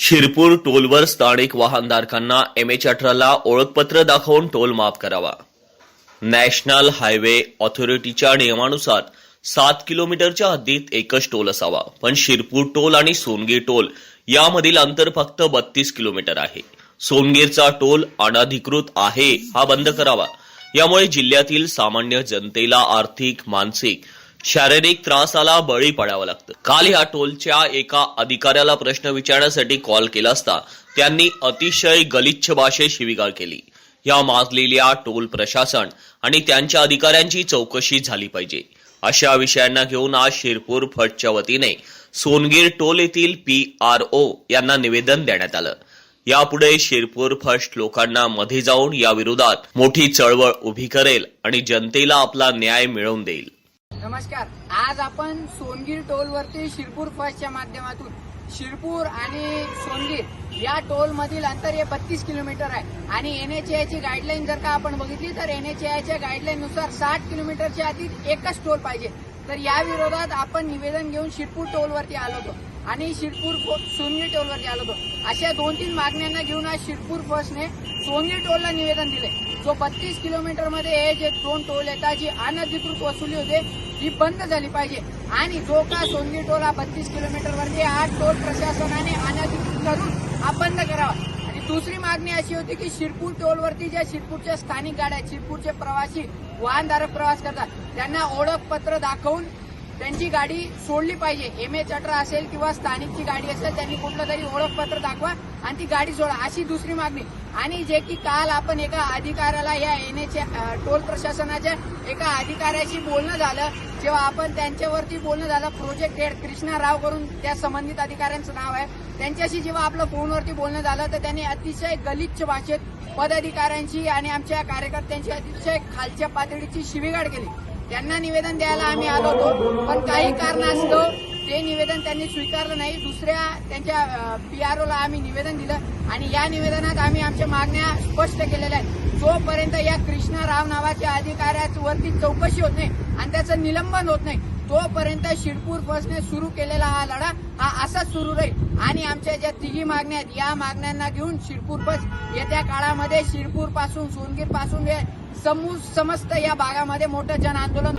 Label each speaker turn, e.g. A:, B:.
A: शिरपूर टोलवर स्थानिक वाहनधारकांना M H अठराला ओळखपत्र दाखवून टोल माफ करावा. नॅशनल हायवे ऑथॉरिटीच्या नियमानुसार सात किलोमीटरच्या हद्दीत एकच टोल असावा. पण शिरपूर टोल आणि सोनगीर टोल यामधील अंतर फक्त बत्तीस किलोमीटर आहे. सोनगीरचा टोल अनधिकृत आहे हा बंद करावा. यामुळे जिल्ह्यातील सामान्य जनतेला आर्थिक मानसिक शारीरिक त्रासाला बळी पडावं लागतं. काल या टोलच्या एका अधिकाऱ्याला प्रश्न विचारण्यासाठी कॉल केला असता त्यांनी अतिशय गलिच्छ भाषेत शिविगाळ केली. या माजलेल्या टोल प्रशासन आणि त्यांच्या अधिकाऱ्यांची चौकशी झाली पाहिजे. अशा विषयांना घेऊन आज शिरपूर फटच्या वतीने सोनगीर टोल येथील पी आर ओ यांना निवेदन देण्यात आलं. यापुढे शिरपूर फर्स्ट लोकांना मध्ये जाऊन या विरोधात मोठी चळवळ उभी करेल आणि जनतेला आपला न्याय मिळवून देईल.
B: नमस्कार. आज आपण सोनगीर टोलवरती शिरपूर फर्स्टच्या माध्यमातून शिरपूर आणि सोनगीर या टोलमधील अंतर हे बत्तीस किलोमीटर आहे. आणि एनएचए ची गाईडलाईन जर का आपण बघितली तर एनएचएच्या गाईडलाईन गाईडलाईननुसार साठ किलोमीटरच्या आधी एकच टोल पाहिजे. तर या विरोधात आपण निवेदन घेऊन शिरपूर टोलवरती आलो होतो. आणि शिरपूर सोनगी टोलवरती आलो होतो. अशा दोन तीन मागण्यांना घेऊन आज शिरपूर बसने सोनगी टोलला निवेदन दिले. जो बत्तीस किलोमीटरमध्ये हे जे दोन टोल येतात जी अनधिकृत वसुली होते ही बंद झाली पाहिजे. आणि जो का सोनगी टोल हा बत्तीस किलोमीटरवरती हा टोल प्रशासनाने अनधिकृत करून हा बंद करावा. दुसरी मागणी अशी होती की शिरपूर टोलवरती ज्या शिरपूरच्या स्थानिक गाड्या आहेत, शिरपूरचे प्रवासी वाहनधारक प्रवास करतात त्यांना ओळखपत्र दाखवून त्यांची गाडी सोडली पाहिजे. एम एच अठरा असेल किंवा स्थानिकची गाडी असेल त्यांनी कुठलं तरी ओळखपत्र दाखवा. आणि ती गाडी सोडा अशी दुसरी मागणी. आणि जे की काल आपण एका अधिकाऱ्याला या येण्याच्या टोल प्रशासनाच्या एका अधिकाऱ्याशी बोलणं झालं. जेव्हा आपण त्यांच्यावरती बोलणं झालं प्रोजेक्ट हेड कृष्णा राव करून त्या संबंधित अधिकाऱ्यांचं नाव आहे. त्यांच्याशी जेव्हा आपलं फोनवरती बोलणं झालं तर त्यांनी अतिशय गलिच्छ भाषेत पदाधिकाऱ्यांची आणि आमच्या कार्यकर्त्यांची अतिशय खालच्या पातळीची शिवीगाड केली. त्यांना निवेदन द्यायला आम्ही आलो होतो पण काही कारणास्तव ते निवेदन त्यांनी स्वीकारलं नाही दुसऱ्या त्यांच्या पीआरओला आम्ही निवेदन दिलं आणि या निवेदनात आम्ही आमच्या मागण्या स्पष्ट केलेल्या आहेत. जोपर्यंत या कृष्णा राव नावाच्या अधिकाऱ्यावरती चौकशी होत नाही आणि त्याचं निलंबन होत नाही तोपर्यंत शिरपूर बसने सुरू केलेला हा लढा हा असाच सुरू राहील. आणि आमच्या ज्या तिघी मागण्या आहेत या मागण्यांना घेऊन शिरपूर बस येत्या काळामध्ये शिरपूरपासून सोनगीरपासून हे समू समस्त या भागामध्ये मोठं जन आंदोलन